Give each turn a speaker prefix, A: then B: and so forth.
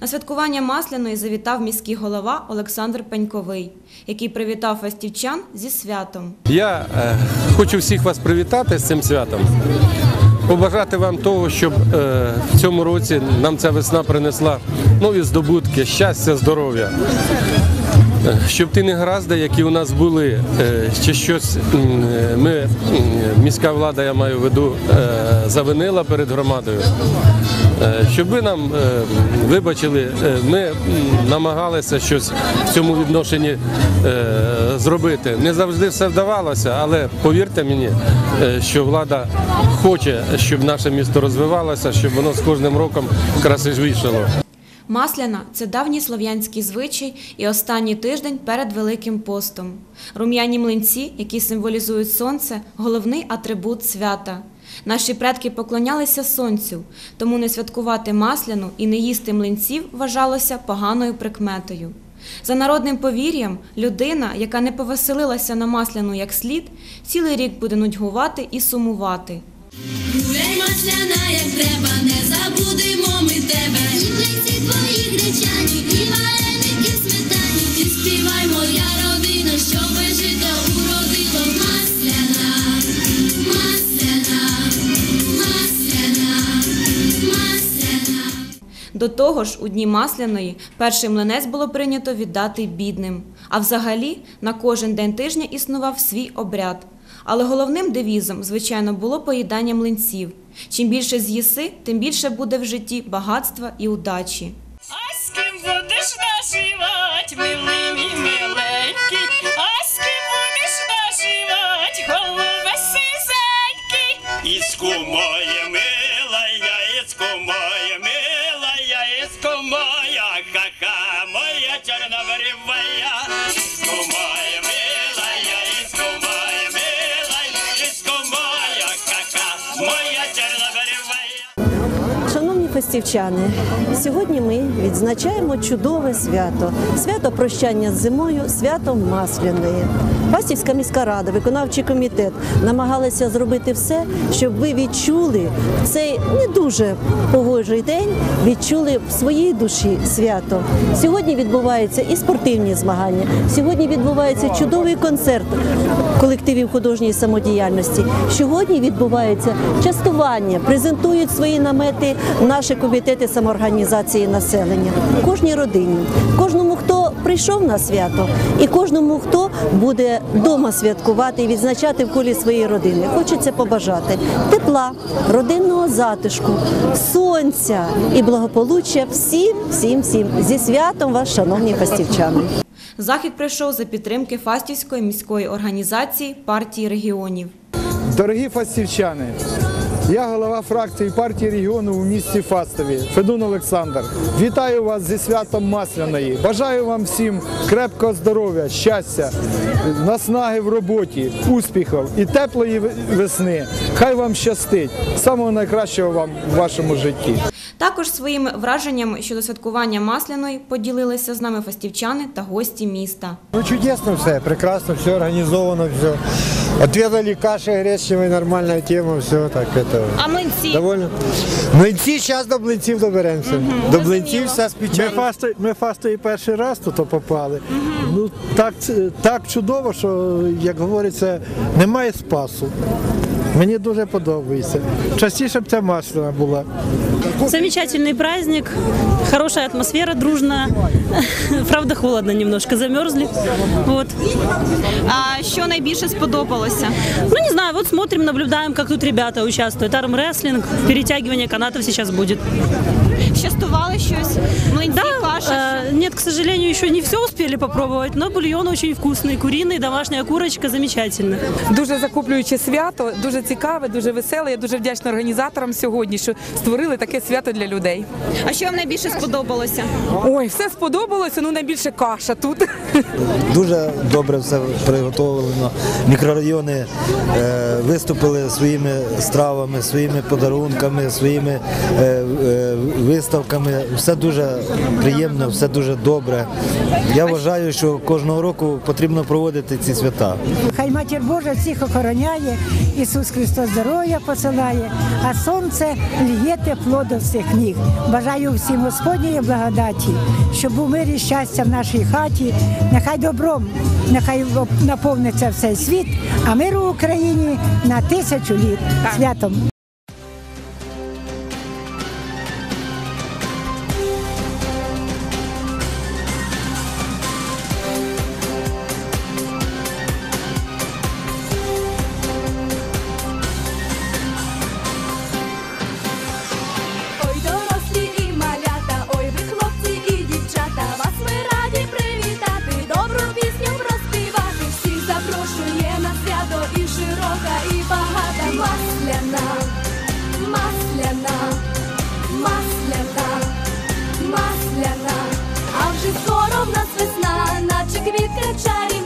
A: На святкування Масляної завітав міський голова Олександр Пеньковий, який привітав фастівчан зі святом.
B: Я е, хочу всіх вас привітати з цим святом. Побажати вам того, щоб е, в цьому році нам ця весна принесла нові здобутки, щастя, здоров'я. Щоб ті негаразди, які у нас були, е, чи щось е, ми, міська влада, я маю в виду, е, завинила перед громадою. Щоб ви нам вибачили, ми намагалися щось в цьому відношенні зробити. Не завжди все вдавалося, але повірте мені, що влада хоче, щоб наше місто розвивалося, щоб воно з кожним роком красивішало.
A: Масляна це давній слов'янський звичай і останній тиждень перед Великим постом. Рум'яні млинці, які символізують сонце, головний атрибут свята. Наші предки поклонялися сонцю, тому не святкувати масляну і не їсти млинців вважалося поганою прикметою. За народним повір'ям, людина, яка не повеселилася на масляну як слід, цілий рік буде нудьгувати і сумувати.
C: Гуляй масляна, як треба, не забудемо ми тебе. І плиці твої гречані, і вареники в сметані. І співай, моя родина, що жито уродило масляна, масляна, масляна, масляна.
A: До того ж, у дні масляної перший млинець було прийнято віддати бідним. А взагалі на кожен день тижня існував свій обряд. Але головним девізом, звичайно, було поїдання млинців. Чим більше з'їси, тим більше буде в житті багатства і удачі.
D: Шановні сьогодні ми відзначаємо чудове свято свято прощання з зимою, свято Масляної. Фастівська міська рада, виконавчий комітет намагалися зробити все, щоб ви відчули цей не дуже погожий день, відчули в своїй душі свято. Сьогодні відбуваються і спортивні змагання. Сьогодні відбувається чудовий концерт колективів художньої самодіяльності. Сьогодні відбувається частування, презентують свої намети наші комітети самоорганізації населення. Кожній родині, кожному, хто прийшов на свято, і кожному, хто буде вдома святкувати і відзначати в колі своєї родини. Хочеться побажати тепла, родинного затишку, сонця і благополуччя всім, всім, всім зі святом вас, шановні фастівчани.
A: Захід прийшов за підтримки Фастівської міської організації партії регіонів.
E: Дорогі фастівчани, я голова фракції партії регіону у місті Фастові Федун Олександр. Вітаю вас зі святом Масляної. Бажаю вам всім крепкого здоров'я, щастя, наснаги в роботі, успіхів і теплої весни. Хай вам щастить. Самого найкращого вам в вашому житті.
A: Також своїми враженнями щодо святкування Масляної поділилися з нами фастівчани та гості міста.
F: Ну чудесно все, прекрасно, все организовано, все. Отведали каши гречневой, нормальная тема, все так это.
A: А млинці?
F: Довольно. Млинці, зараз до блинців доберемося. До блинців все
G: Ми
F: спечемо.
G: фасти, ми фасти і перший раз тут попали. Ну так, це- так чудово, що як говориться, немає спасу. Мені дуже подобається. Частіше б ця масляна була.
H: Замечательный праздник, хорошая атмосфера, дружная. Правда, холодно немножко, замерзли. Вот.
A: А що найбільше сподобалося?
H: Ну, не знаю, вот смотрим, наблюдаем, как тут ребята участвуют. Армрестлинг, перетягивание канатов сейчас будет
A: Щастували щось? Млинці, каша?
H: Э, нет, к сожалению, еще не все успели попробовать, но бульон очень вкусный, куриный, домашняя курочка, замечательно.
I: Дуже захоплююче свято, дуже цікаве, дуже веселе. Я дуже вдячна організаторам сьогодні, що створили таке свято для людей.
A: А що вам найбільше сподобалося?
I: Ой, все сподобалося. Ну найбільше каша тут.
J: Дуже добре все приготовлено. Мікрорайони е, виступили своїми стравами, своїми подарунками, своїми е, е, виставками. Все дуже приємно, все дуже добре. Я вважаю, що кожного року потрібно проводити ці свята.
K: Хай матір Божа всіх охороняє, Ісус Христос здоров'я посилає, а сонце лє тепло до всіх ніг. Бажаю всім Господньої благодаті, щоб був мир і щастя в нашій хаті. Нехай добром, нехай наповниться все світ, а миру в Україні на тисячу літ. Святом.
L: висока і багата масляна, масляна, масляна, масляна, а вже скоро в нас весна, наче квітка чарі.